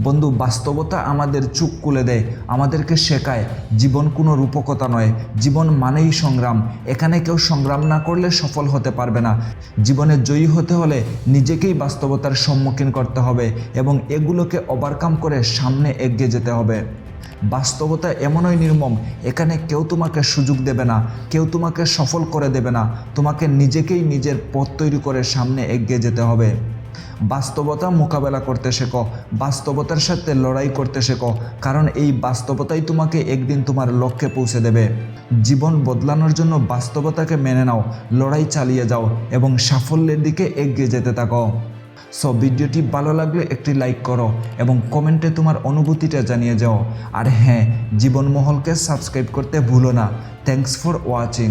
বন্ধু, বাস্তবতা আমাদের চুপ খুলে দেয়, আমাদেরকে শেখায়। জীবন কোনো রূপকতা নয়, জীবন মানেই সংগ্রাম। এখানে কেউ সংগ্রাম না করলে সফল হতে পারবে না। জীবনে জয়ী হতে হলে নিজেকেই বাস্তবতার সম্মুখীন করতে হবে এবং এগুলোকে ওভারকাম করে সামনে এগিয়ে যেতে হবে। বাস্তবতা এমনই নির্মম, এখানে কেউ তোমাকে সুযোগ দেবে না, কেউ তোমাকে সফল করে দেবে না। তোমাকে নিজেকেই নিজের পথ তৈরি করে সামনে এগিয়ে যেতে হবে। বাস্তবতা মোকাবেলা করতে শেখো, বাস্তবতার সাথে লড়াই করতে শেখো, কারণ এই বাস্তবতাই তোমাকে একদিন তোমার লক্ষ্যে পৌঁছে দেবে। জীবন বদলানোর জন্য বাস্তবতাকে মেনে নাও, লড়াই চালিয়ে যাও এবং সাফল্যের দিকে এগিয়ে যেতে থাকো। সো ভিডিওটি ভালো লাগলে একটি লাইক করো এবং কমেন্টে তোমার অনুভূতিটা জানিয়ে যাও। আর হ্যাঁ জীবনমহলকে সাবস্ক্রাইব করতে ভুলো না। Thanks for watching